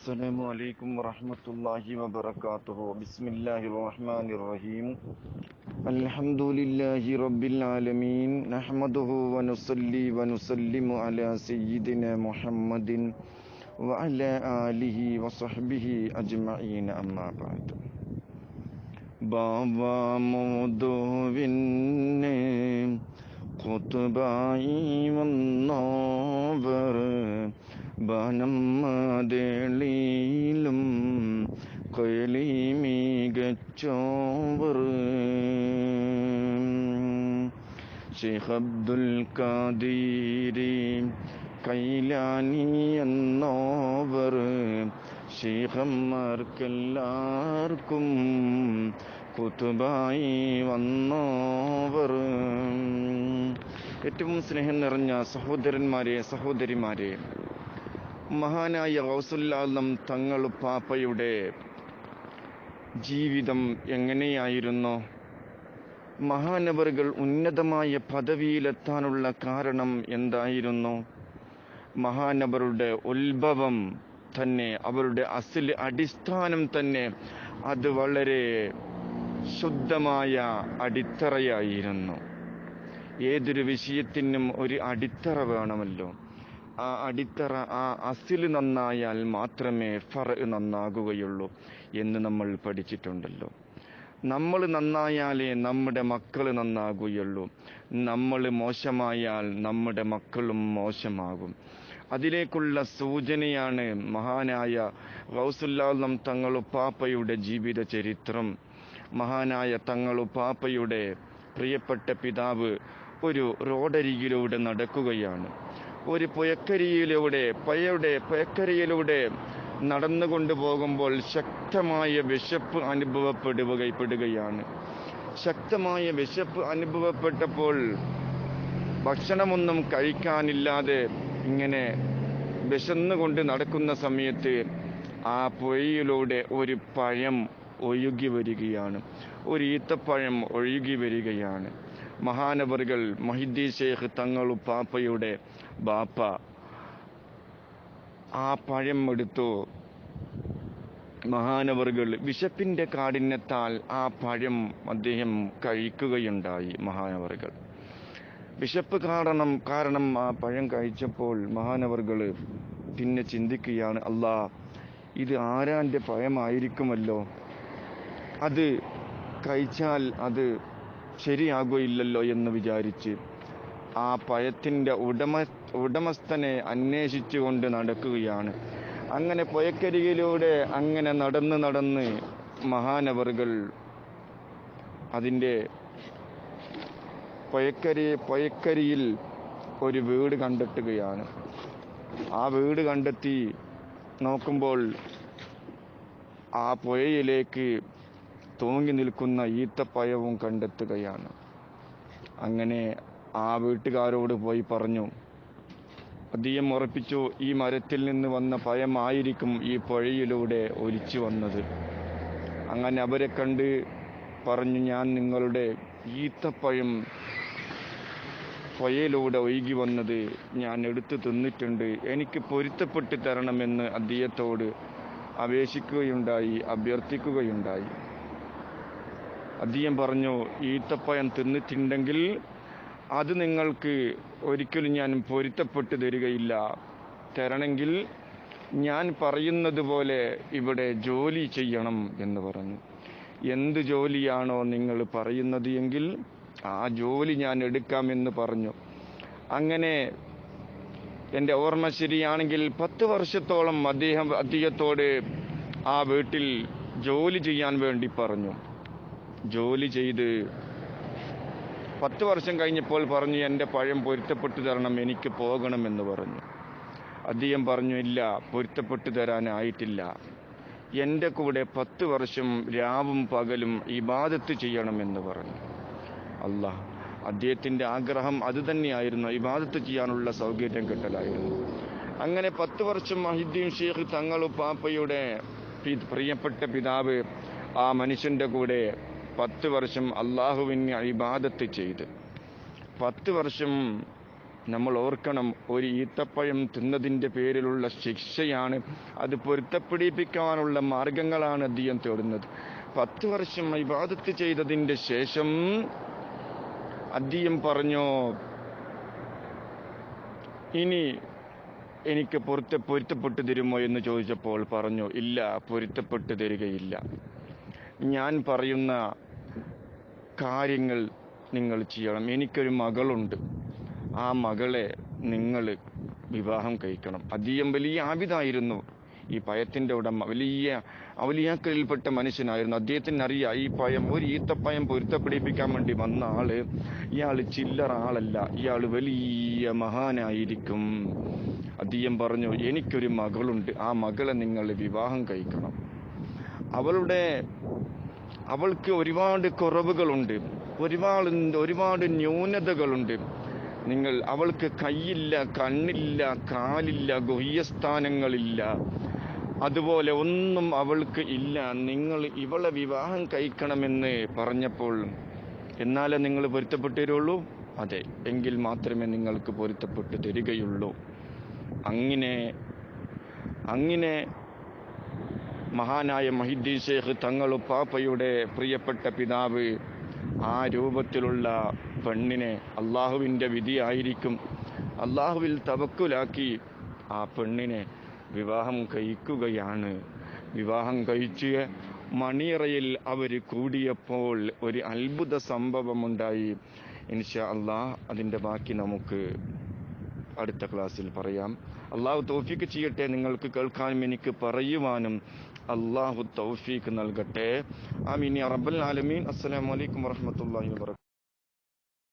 السلام عليكم ورحمة الله وبركاته بسم الله الرحمن الرحيم الحمد لله رب العالمين نحمده ونصلي ونسلم على سيدنا محمد وعلى آله وصحبه أجمعين أما بعد ബാവാമോദോവിന്നെ കൊത്തുബായി വന്നവർ മികച്ചോവർ ഷെയ്ഖ് അബ്ദുൽ കാദീരി കൈലാനി എന്നോവർ. ഷെയ്ഖന്മാർക്കെല്ലാവർക്കും കുത്തുബായി വന്നോവർ. ഏറ്റവും സ്നേഹം നിറഞ്ഞ സഹോദരന്മാരെ സഹോദരിമാരെ മഹാനായ ഗൗസുല്ലാലം തങ്ങൾ പാപ്പയുടെ ജീവിതം എങ്ങനെയായിരുന്നു? മഹാനവറുകൾ ഉന്നതമായ പദവിയിലെത്താനുള്ള കാരണം എന്തായിരുന്നു? മഹാനവറുടെ ഉത്ഭവം തന്നെ അവരുടെ അസിൽ അടിസ്ഥാനം തന്നെ അത് വളരെ ശുദ്ധമായ അടിത്തറയായിരുന്നു. ഏതൊരു വിഷയത്തിനും ഒരു അടിത്തറ വേണമല്ലോ. ആ അടിത്തറ ആ അസിൽ നന്നായാൽ മാത്രമേ ഫർ നന്നാകുകയുള്ളൂ എന്ന് നമ്മൾ പഠിച്ചിട്ടുണ്ടല്ലോ. നമ്മൾ നന്നായാലേ നമ്മുടെ മക്കൾ നന്നാകുകയുള്ളൂ. നമ്മൾ മോശമായാൽ നമ്മുടെ മക്കളും മോശമാകും. അതിലേക്കുള്ള സൂചനയാണ് മഹാനായ ഗൗസുല്ലാലം തങ്ങളുപ്പാപ്പയുടെ ജീവിത ചരിത്രം. മഹാനായ തങ്ങളുപ്പാപ്പയുടെ പ്രിയപ്പെട്ട പിതാവ് ഒരു റോഡരികിലൂടെ നടക്കുകയാണ്. ഒരു പുയക്കരിയിലൂടെ പയയുടെ പുയക്കരിയിലൂടെ നടന്നുകൊണ്ട് പോകുമ്പോൾ ശക്തമായ വിശപ്പ് അനുഭവപ്പെടുകപ്പെടുകയാണ് ശക്തമായ വിശപ്പ് അനുഭവപ്പെട്ടപ്പോൾ ഭക്ഷണമൊന്നും കഴിക്കാനില്ലാതെ ഇങ്ങനെ വിശന്നുകൊണ്ട് നടക്കുന്ന സമയത്ത് ആ പുഴയിലൂടെ ഒരു പഴം ഒഴുകി വരികയാണ്. ഒരു ഈത്തപ്പഴം ഒഴുകി വരികയാണ്. മഹാനവറുകൾ മഹിദ്ദി ഷേഖ് തങ്ങളു പാപ്പയുടെ ബാപ്പ. ആ പഴം എടുത്തു. മഹാനവറുകൾ വിശപ്പിന്റെ കാഠിന്യത്താൽ ആ പഴം അദ്ദേഹം കഴിക്കുകയുണ്ടായി മഹാനവറുകൾ. വിശപ്പ് കാരണം കാരണം ആ പഴം കഴിച്ചപ്പോൾ മഹാനവറുകൾ പിന്നെ ചിന്തിക്കുകയാണ് അല്ലാ ഇത് ആരാന്റെ പഴമായിരിക്കുമല്ലോ? അത് കഴിച്ചാൽ അത് ശരിയാകുകയില്ലല്ലോ എന്ന് വിചാരിച്ച് ആ പഴത്തിന്റെ ഉടമ ഉടമസ്ഥനെ അന്വേഷിച്ചുകൊണ്ട് നടക്കുകയാണ്. അങ്ങനെ പുഴക്കരികിലൂടെ അങ്ങനെ നടന്ന് നടന്ന് മഹാനവറുകൾ അതിന്റെ പുഴക്കരി പുഴക്കരിയിൽ ഒരു വീട് കണ്ടെത്തുകയാണ്. ആ വീട് കണ്ടെത്തി നോക്കുമ്പോൾ ആ പുഴയിലേക്ക് തൂങ്ങി നിൽക്കുന്ന ഈത്തപ്പഴവും കണ്ടെത്തുകയാണ്. അങ്ങനെ ആ വീട്ടുകാരോട് പോയി പറഞ്ഞു അധികം ഉറപ്പിച്ചു ഈ മരത്തിൽ നിന്ന് വന്ന പഴമായിരിക്കും ഈ പുഴയിലൂടെ ഒലിച്ചു വന്നത്. അങ്ങനെ അവരെ കണ്ട് പറഞ്ഞു ഞാൻ നിങ്ങളുടെ ഈത്തപ്പഴം പുഴയിലൂടെ ഒഴുകി വന്നത് ഞാൻ എടുത്തു തിന്നിട്ടുണ്ട്. എനിക്ക് പൊരുത്തപ്പെട്ട് തരണമെന്ന് അദ്ദേഹത്തോട് അപേക്ഷിക്കുകയുണ്ടായി അഭ്യർത്ഥിക്കുകയുണ്ടായി. അദ്ദേഹം പറഞ്ഞു ഈത്തപ്പഴം തിന്നിട്ടുണ്ടെങ്കിൽ അത് നിങ്ങൾക്ക് ഒരിക്കലും ഞാൻ പൊരുത്തപ്പെട്ട് തരികയില്ല. തരണമെങ്കിൽ ഞാൻ പറയുന്നത് പോലെ ഇവിടെ ജോലി ചെയ്യണം എന്ന് പറഞ്ഞു. എന്ത് ജോലിയാണോ നിങ്ങൾ പറയുന്നത് എങ്കിൽ ആ ജോലി ഞാൻ എടുക്കാമെന്ന് പറഞ്ഞു. അങ്ങനെ എന്റെ ഓർമ്മ ശരിയാണെങ്കിൽ പത്ത് വർഷത്തോളം അദ്ദേഹം അദ്ദേഹത്തോട് ആ വീട്ടിൽ ജോലി ചെയ്യാൻ വേണ്ടി പറഞ്ഞു. ജോലി ചെയ്ത് പത്ത് വർഷം കഴിഞ്ഞപ്പോൾ പറഞ്ഞു എന്റെ പഴം പൊരുത്തപ്പെട്ടു തരണം എനിക്ക് പോകണമെന്ന് പറഞ്ഞു. അദ്ദേഹം പറഞ്ഞു ഇല്ല പൊരുത്തപ്പെട്ടു തരാനായിട്ടില്ല. എന്റെ കൂടെ പത്ത് വർഷം രാവും പകലും ഇബാദത്ത് ചെയ്യണമെന്ന് പറഞ്ഞു. അല്ലാ അദ്ദേഹത്തിന്റെ ആഗ്രഹം അത് തന്നെയായിരുന്നു ഇബാദത്ത് ചെയ്യാനുള്ള സൗകര്യം കിട്ടലായിരുന്നു. അങ്ങനെ പത്ത് വർഷം മഹിദ്ദീൻ ഷെയ്ഖ് തങ്ങളും പാപ്പയുടെ പ്രിയപ്പെട്ട പിതാവ് ആ മനുഷ്യന്റെ കൂടെ പത്ത് വർഷം അള്ളാഹുവിന് ഇബാദത്ത് ചെയ്ത്. പത്ത് വർഷം നമ്മൾ ഓർക്കണം ഒരു ഈത്തപ്പഴം തിന്നതിന്റെ പേരിലുള്ള ശിക്ഷയാണ് അത് പൊരുത്തപ്പെടിപ്പിക്കാനുള്ള മാർഗങ്ങളാണ് അദ്ദേഹം തേടുന്നത്. പത്ത് വർഷം ഇബാദത്ത് ചെയ്തതിന്റെ ശേഷം അദ്ദേഹം പറഞ്ഞു ഇനി എനിക്ക് പൊരുത്ത പൊരുത്തപ്പെട്ടു തരുമോ? എന്ന് ചോദിച്ചപ്പോൾ പറഞ്ഞു ഇല്ല പൊരുത്തപ്പെട്ടു തരികയില്ല. ഞാൻ പറയുന്ന കാര്യങ്ങൾ നിങ്ങൾ ചെയ്യണം. എനിക്കൊരു മകളുണ്ട്. ആ മകളെ നിങ്ങൾ വിവാഹം കഴിക്കണം. അദ്ദേഹം വലിയ ആബിദായിരുന്നു ഈ പയത്തിന്റെ ഉടമ വലിയ അവലിയാക്കളിൽപ്പെട്ട മനുഷ്യനായിരുന്നു. അദ്ദേഹത്തിന് അറിയാം ഈ പയം ഒരു ഈത്തപ്പയം പൊരുത്തപ്പിടിപ്പിക്കാൻ വേണ്ടി വന്ന ആൾ ഇയാൾ ചില്ലറ ആളല്ല. ഇയാൾ വലിയ മഹാനായിരിക്കും. അദ്ദേഹം പറഞ്ഞു എനിക്കൊരു മകളുണ്ട്. ആ മകളെ നിങ്ങൾ വിവാഹം കഴിക്കണം. അവളുടെ അവൾക്ക് ഒരുപാട് കുറവുകളുണ്ട്. ഒരുപാട് ഒരുപാട് ന്യൂനതകളുണ്ട്. നിങ്ങൾ അവൾക്ക് കൈയില്ല കണ്ണില്ല കാലില്ല ഗുഹ്യസ്ഥാനങ്ങളില്ല. അതുപോലെ ഒന്നും അവൾക്ക് ഇല്ല. നിങ്ങൾ ഇവളെ വിവാഹം കഴിക്കണമെന്ന് പറഞ്ഞപ്പോൾ എന്നാലേ നിങ്ങൾ പൊരുത്തപ്പെട്ടു തരുള്ളൂ അതെ. എങ്കിൽ മാത്രമേ നിങ്ങൾക്ക് പൊരുത്തപ്പെട്ടു തരികയുള്ളൂ. അങ്ങനെ അങ്ങനെ മഹാനായ മഹിദ്ദീൻ ഷേഖ് തങ്ങളു പാപ്പയുടെ പ്രിയപ്പെട്ട പിതാവ്. ആ രൂപത്തിലുള്ള പെണ്ണിനെ അള്ളാഹുവിന്റെ വിധിയായിരിക്കും. അള്ളാഹുവിൽ തവക്കുലാക്കി ആ പെണ്ണിനെ വിവാഹം കഴിക്കുകയാണ്. വിവാഹം കഴിച്ച് മണിയറയിൽ അവർ കൂടിയപ്പോൾ ഒരു അത്ഭുത സംഭവമുണ്ടായി. ഇൻഷാ അള്ളാഹ് അതിന്റെ ബാക്കി നമുക്ക് അടുത്ത ക്ലാസ്സിൽ പറയാം. അള്ളാഹു തൗഫീക്ക് ചെയ്യട്ടെ നിങ്ങൾക്ക് കേൾക്കാനും എനിക്ക് പറയുവാനും അള്ളാഹു തൗഫീക്ക് നൽകട്ടെ. ആമീൻ റബ്ബൽ ആലമീൻ. അസ്സലാമു അലൈക്കും വറഹ്മത്തുള്ളാഹി വബറകാതുഹു